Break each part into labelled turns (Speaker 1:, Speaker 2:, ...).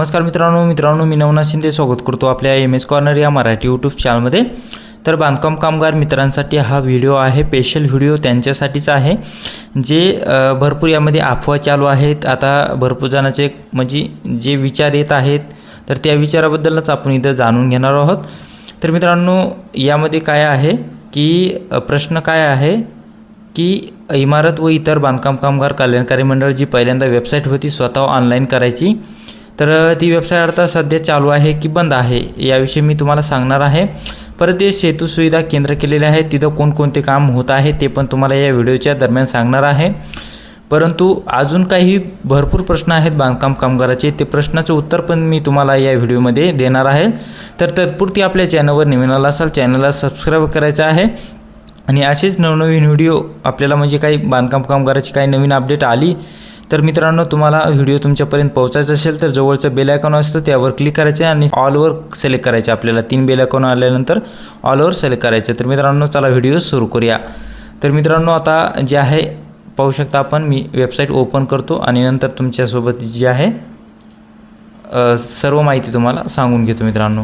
Speaker 1: नमस्कार मित्रांनो मित्रांनो मी नवनाथ शिंदे स्वागत करतो आपल्या एम एस कॉर्नर या मराठी यूट्यूब चॅनलमध्ये तर बांधकाम कामगार मित्रांसाठी हा व्हिडिओ आहे स्पेशल व्हिडिओ त्यांच्यासाठीच आहे जे भरपूर यामध्ये अफवा चालू आहेत. आता भरपूर जणांचे म्हणजे जे विचार येत आहेत तर त्या विचाराबद्दलच आपण इथं जाणून घेणार आहोत. तर मित्रांनो यामध्ये काय आहे की प्रश्न काय आहे की इमारत व इतर बांधकाम कामगार कल्याणकारी मंडळ जी पहिल्यांदा वेबसाईट होती स्वतः ऑनलाईन करायची तर ती वेबसाईट आता सध्या चालू आहे की बंद आहे याविषयी मी तुम्हाला सांगणार आहे. परत ते सेतू सुविधा केंद्र केलेले आहे तिथं कोणकोणते काम होत आहे ते पण तुम्हाला या व्हिडिओच्या दरम्यान सांगणार आहे. परंतु अजून काही भरपूर प्रश्न आहेत बांधकाम कामगाराचे ते प्रश्नाचं उत्तर पण मी तुम्हाला या व्हिडिओमध्ये देणार आहे. तर तत्पुरती आपल्या चॅनलवर नवीन आला असाल चॅनलला सबस्क्राईब करायचं आहे. आणि असेच नवनवीन व्हिडिओ आपल्याला म्हणजे काही बांधकाम कामगाराची काही नवीन अपडेट आली तर मित्रांनो तुम्हाला व्हिडिओ तुमच्यापर्यंत पोहोचायचा असेल तर जवळचं बेल आयकॉन असतं त्यावर क्लिक करायचं आणि ऑलवर सिलेक्ट करायचं आपल्याला. तीन बेल आयकॉन आल्यानंतर ऑलवर सिलेक्ट करायचं तर मित्रांनो चला व्हिडिओ सुरू करूया. तर मित्रांनो आता जे आहे पाहू शकता आपण मी वेबसाईट ओपन करतो आणि नंतर तुमच्यासोबत जी आहे सर्व माहिती तुम्हाला सांगून घेतो मित्रांनो.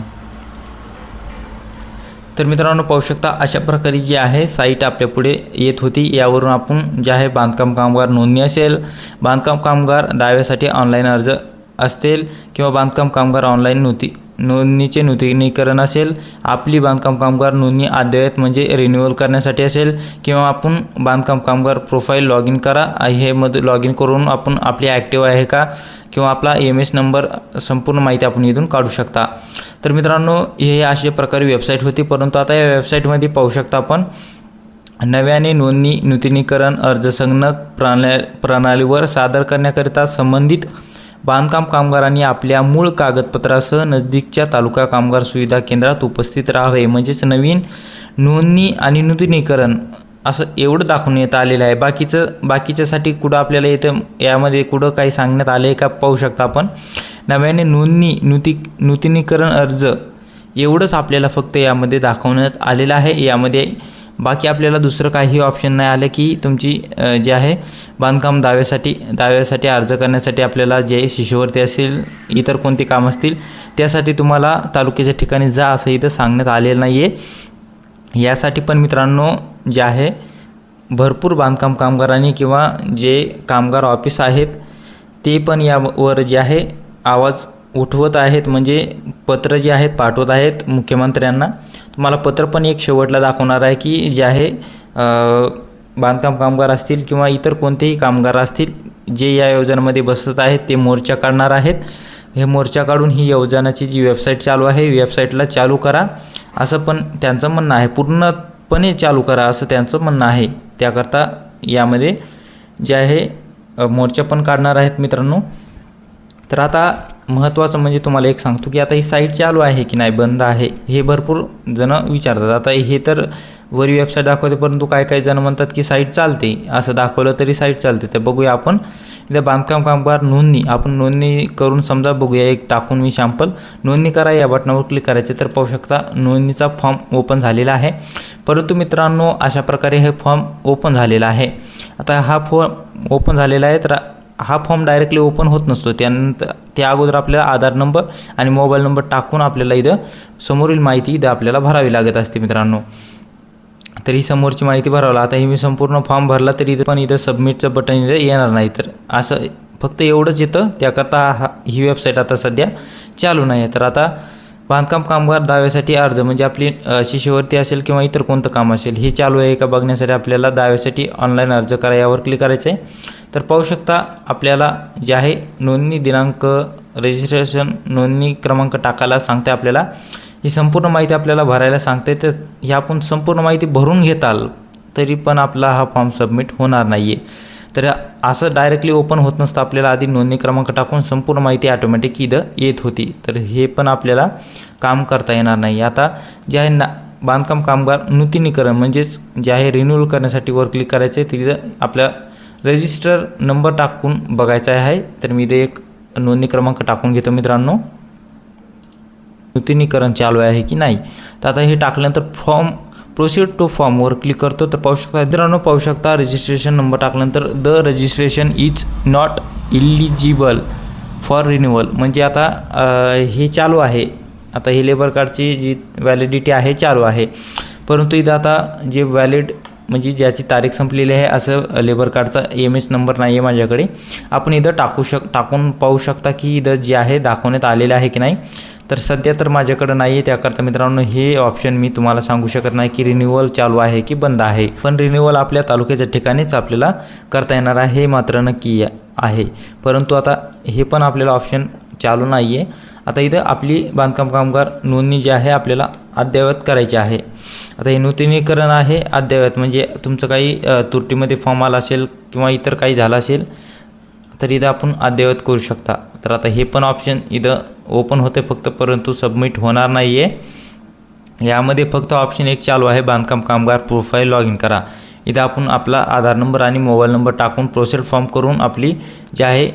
Speaker 1: तर मित्रांनो पाहू शकता अशा प्रकारे जी आहे साईट आपल्या पुढे येत होती. यावरून आपण जे आहे बांधकाम कामगार नोंदणी असेल. बांधकाम कामगार दाव्यासाठी ऑनलाईन अर्ज असतील किंवा बांधकाम कामगार ऑनलाईन नोंदी नोंदणीचे नूतनीकरण असेल आपली बांधकाम कामगार नोंदणी अद्ययावत म्हणजे रिन्युअल करण्यासाठी असेल किंवा आपण बांधकाम कामगार प्रोफाईल लॉग इन करा हे मध्ये लॉग इन करून आपण आपली ॲक्टिव्ह आहे का किंवा आपला एम एस नंबर संपूर्ण माहिती आपण इथून काढू शकता. तर मित्रांनो हे अशा प्रकारे वेबसाईट होती परंतु आता या वेबसाईटमध्ये पाहू शकता आपण नव्याने नोंदणी नूतनीकरण अर्ज संगणक प्रणा प्रणालीवर सादर करण्याकरिता संबंधित बांधकाम कामगारांनी आपल्या मूळ कागदपत्रासह नजदीकच्या तालुका कामगार सुविधा केंद्रात उपस्थित राहावे. म्हणजेच नवीन नोंदणी आणि नूतनीकरण असं एवढं दाखवून येत आलेलं आहे. बाकीचं बाकीच्यासाठी कुठं आपल्याला येतं यामध्ये कुठं काही सांगण्यात आलं आहे का पाहू शकता आपण. नव्याने नोंदणी नूती नूतनीकरण अर्ज एवढंच आपल्याला फक्त यामध्ये दाखवण्यात आलेलं आहे. यामध्ये बाकी आपल्याला दुसरं काही ऑप्शन नाही आलं की तुमची जे आहे बांधकाम दाव्यासाठी दाव्यासाठी अर्ज करण्यासाठी आपल्याला जे शिष्यवृत्ती असेल इतर कोणते काम असतील त्यासाठी तुम्हाला तालुक्याच्या ठिकाणी जा असं इथं सांगण्यात आलेलं नाही आहे यासाठी पण मित्रांनो जे आहे भरपूर बांधकाम कामगारांनी किंवा जे कामगार ऑफिस आहेत ते पण यावर जे आहे आवाज उठवत आहेत. म्हणजे पत्र जे आहेत पाठवत आहेत मुख्यमंत्र्यांना. तुम्हाला पत्र पण एक शेवटला दाखवणार आहे की जे आहे बांधकाम कामगार असतील किंवा इतर कोणतेही कामगार असतील जे या योजनेमध्ये बसत आहेत ते मोर्चा काढणार आहेत. हे मोर्चा काढून ही योजनाची जी वेबसाईट चालू आहे वेबसाईटला चालू करा. असं पण त्यांचं म्हणणं आहे. पूर्णपणे चालू करा असं त्यांचं म्हणणं आहे. त्याकरता यामध्ये जे आहे मोर्चा पण काढणार आहेत मित्रांनो. तर आता महत्त्वाचं म्हणजे तुम्हाला एक सांगतो की आता ही साईट चालू आहे की नाही बंद आहे हे भरपूर जणं विचारतात. आता हे तर वरी वेबसाईट दाखवते परंतु काय काही जण म्हणतात की साईट चालते. असं दाखवलं तरी साईट चालते. तर बघूया आपण. इथं बांधकाम कामगार नोंदणी. आपण नोंदणी करून समजा बघूया एक टाकून मी शॅम्पल नोंदणी करा या बटनावर क्लिक करायचे तर पाहू शकता नोंदणीचा फॉर्म ओपन झालेला आहे. परंतु मित्रांनो अशा प्रकारे हे फॉर्म ओपन झालेला आहे. आता हा फॉर्म ओपन झालेला आहे तर हा फॉर्म डायरेक्टली ओपन होत नसतो. त्यानंतर त्या अगोदर आपल्याला आधार नंबर आणि मोबाईल नंबर टाकून आपल्याला इथं समोरील माहिती इथं आपल्याला भरावी लागत असते मित्रांनो. तर ही समोरची माहिती भरावला आता ही मी संपूर्ण फॉर्म भरला तरी इथं पण इथं सबमिटचं बटन इथं येणार नाही. तर असं फक्त एवढंच येतं. त्याकरता हा ही वेबसाईट आता सध्या चालू नाही आहे. तर आता बांधकाम कामगार दाव्यासाठी अर्ज म्हणजे आपली शिष्यवृत्ती असेल किंवा इतर कोणतं काम असेल हे चालू आहे का बघण्यासाठी आपल्याला दाव्यासाठी ऑनलाईन अर्ज करा यावर क्लिक करायचं आहे तर पाहू शकता आपल्याला जे आहे नोंदणी दिनांक रजिस्ट्रेशन नोंदणी क्रमांक टाकायला सांगते आपल्याला. ही संपूर्ण माहिती आपल्याला भरायला सांगते तर ही आपण संपूर्ण माहिती भरून घेताल तरी पण आपला हा फॉर्म सबमिट होणार नाही आहे तर असं डायरेक्टली ओपन होत नसतं. आपल्याला आधी नोंदणी क्रमांक टाकून संपूर्ण माहिती ऑटोमॅटिक इथं येत होती. तर हे पण आपल्याला काम करता येणार नाही. आता जे आहे ना बांधकाम कामगार नूतनीकरण म्हणजेच जे आहे रिन्यूअल करण्यासाठी वर क्लिक करायचं आहे तिथं आपल्या रजिस्टर नंबर टाकून बघायचा आहे. तर मी इथे एक नोंदणी क्रमांक टाकून घेतो मित्रांनो. नूतनीकरण चालू आहे की नाही? तर आता हे टाकल्यानंतर फॉर्म प्रोसीड टू फॉर्मवर क्लिक करतो तर पाहू शकता मित्रांनो पाहू शकता रजिस्ट्रेशन नंबर टाकल्यानंतर the registration is not eligible for renewal म्हणजे आता हे चालू आहे. आता ही लेबर कार्डची जी व्हॅलिडिटी आहे चालू आहे. परंतु इथं आता जे व्हॅलिड म्हणजे ज्याची तारीख संपलेली आहे असं लेबर कार्डचा एम एस नंबर नाही आहे माझ्याकडे. आपण इथं टाकू शक टाकून पाहू शकता की इथं जे आहे दाखवण्यात आलेलं आहे की नाही. तर सध्या तर माझ्याकडं नाही आहे त्याकरता मित्रांनो हे ऑप्शन मी तुम्हाला सांगू शकत नाही की रिन्युअल चालू आहे की बंद आहे. पण रिन्युअल आपल्या तालुक्याच्या ठिकाणीच आपल्याला करता येणार आहे हे मात्र नक्की आहे. परंतु आता हे पण आपल्याला ऑप्शन चालू नाही आहे आता इथं आपली बांधकाम कामगार नोंदणी जी आहे आपल्याला अद्ययावत करायची आहे. आता हे नूतनीकरण आहे अद्ययावत म्हणजे तुमचं काही तुरटीमध्ये फॉर्म आला असेल किंवा इतर काही झालं असेल तर इथं आपण अद्ययावत करू शकता. तर आता हे पण ऑप्शन इथं ओपन होते फक्त परंतु सबमिट होणार नाही आहे यामध्ये फक्त ऑप्शन एक चालू आहे बांधकाम कामगार प्रोफाईल लॉग इन करा. इथं आपण आपला आधार नंबर आणि मोबाईल नंबर टाकून प्रोसेस फॉर्म करून आपली जे आहे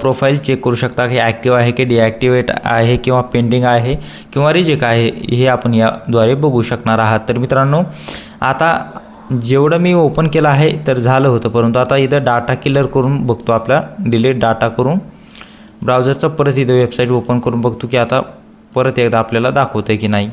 Speaker 1: प्रोफाईल चेक करू शकता. की ॲक्टिव्ह आहे की डिॲक्टिवेट आहे किंवा पेंडिंग आहे किंवा रिजेक्ट आहे हे आपण याद्वारे बघू शकणार आहात. तर मित्रांनो आता जेवढं मी ओपन केलं आहे तर झालं होतं. परंतु आता इथं डाटा किलर करून बघतो आपला डिलीट डाटा करून. ब्राउझरचा परत इथं वेबसाईट ओपन करून बघतो की आता परत एकदा आपल्याला दाखवतं की नाही.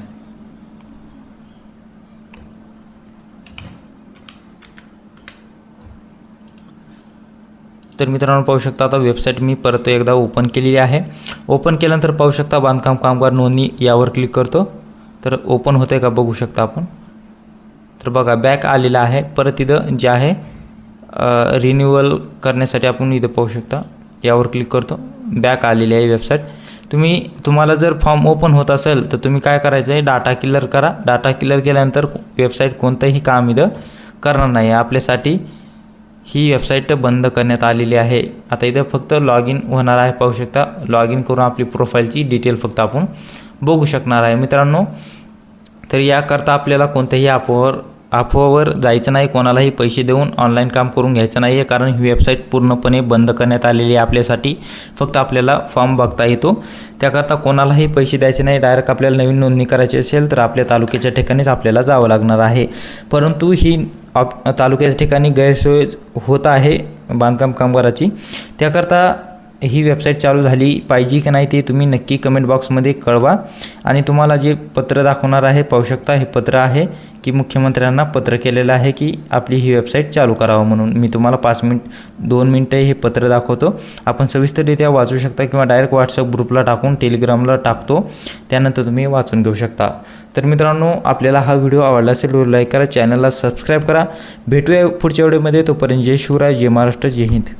Speaker 1: तर मित्रांनो पाहू शकता आता वेबसाईट मी परत एकदा ओपन केलेली आहे. ओपन केल्यानंतर पाहू शकता बांधकाम कामगार नोंदणी यावर क्लिक करतो. तर ओपन होते का बघू शकता आपण. तर बघा बॅक आलेला आहे. परत इथं जे आहे रिन्युअल करण्यासाठी आपण इथं पाहू शकता. यावर क्लिक करतो. बॅक आलेली आहे वेबसाईट तुम्ही तुम्हाला जर फॉर्म ओपन होत असेल तर तुम्ही काय करायचं आहे? डाटा क्लिअर करा. डाटा क्लिअर केल्यानंतर वेबसाईट कोणतंही काम इथं करणार नाही. आपल्यासाठी ही वेबसाईट बंद करण्यात आलेली आहे. आता इथं फक्त लॉग इन होणार आहे पाहू शकता. लॉग इन करून आपली प्रोफाईलची डिटेल फक्त आपण बघू शकणार आहे. मित्रांनो तर याकरता आपल्याला कोणत्याही ॲपवर अफवावर जायचं नाही कोणालाही पैसे देऊन ऑनलाईन काम करून घ्यायचं नाही आहे कारण ही वेबसाईट पूर्णपणे बंद करण्यात आलेली आहे आपल्यासाठी. फक्त आपल्याला फॉर्म बघता येतो. त्याकरता कोणालाही पैसे द्यायचे नाही डायरेक्ट आपल्याला नवीन नोंदणी करायची असेल तर आपल्या तालुक्याच्या ठिकाणीच आपल्याला जावं लागणार आहे. परंतु ही ऑप तालुक्याच्या ठिकाणी गैरसोय होत आहे बांधकाम कामगाराची. त्याकरता ही वेबसाईट चालू झाली पाहिजे की नाही ते तुम्ही नक्की कमेंट बॉक्समध्ये कळवा. आणि तुम्हाला जे पत्र दाखवणार आहे पाहू शकता हे पत्र आहे की मुख्यमंत्र्यांना पत्र केलेलं आहे की आपली ही वेबसाईट चालू करावं म्हणून. मी तुम्हाला पाच मिनिट दोन मिनटं हे पत्र दाखवतो. आपण सविस्तररित्या वाचू शकता किंवा डायरेक्ट व्हॉट्सअप ग्रुपला टाकून टेलिग्रामला टाकतो. त्यानंतर तुम्ही वाचून घेऊ शकता. तर मित्रांनो आपल्याला हा व्हिडिओ आवडला असेल व्हिडिओ लाईक करा चॅनलला सबस्क्राईब करा. भेटूया पुढच्या व्हिडिओमध्ये तोपर्यंत जय शिवराय जय महाराष्ट्र जय हिंद.